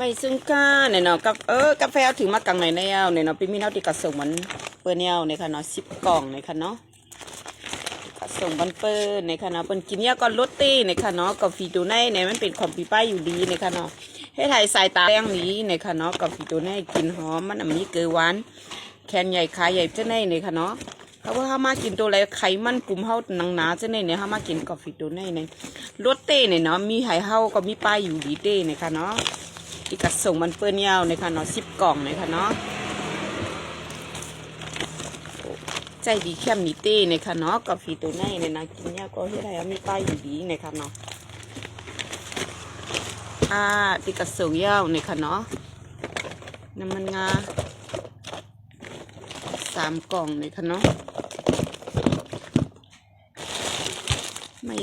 ไม่ซึ่งก้าเนี่ยเนาะกับเออกาแฟเอาถึงมากังไหนแนวเนี่ยเนาะพี่มีเนาะที่กระส่งมันเปิ้นแนวเนี่ยค่ะเนาะสิบกล่องเนี่ยค่ะเนาะกระส่งบันเปิ้นเนี่ยค่ะเนาะเปิ้นกินยาก่อนรสตี้เนี่ยค่ะเนาะกาแฟตัวในเนี่ยมันเป็นของปีป้ายอยู่ดีเนี่ยค่ะเนาะให้ไทยสายตาแป้งนี้เนี่ยค่ะเนาะกาแฟตัวในกินหอมมันมีเกลือหวานแขนใหญ่ขาใหญ่เจ้าในเนี่ยค่ะเนาะเพราะว่าถ้ามากินตัวอะไรไขมันกลุ่มเฮาหนังหนาเจ้าในเนี่ยถ้ามากินกาแฟตัวในเนี่ยรสเต้เนี่ยเนาะมีไหเฮาก็มีป้ายอยู่ดีเต้เนี่ยค่ะเนาะ พิกัดส่งมันเปื้อนยาวเลยค่ะเนาะสิบกล่องเลยค่ะเนาะใจดีเข้มนิตีเลยค่ะเนาะกาแฟตัวไหนเนี่ยนะกินยาก็ที่ไรมีป้ายอยู่ดีเลยค่ะเนาะอ่าพิกัดส่งเยาวเลยค่ะเนาะน้ำมันงาสามกล่องเลยค่ะเนาะไม่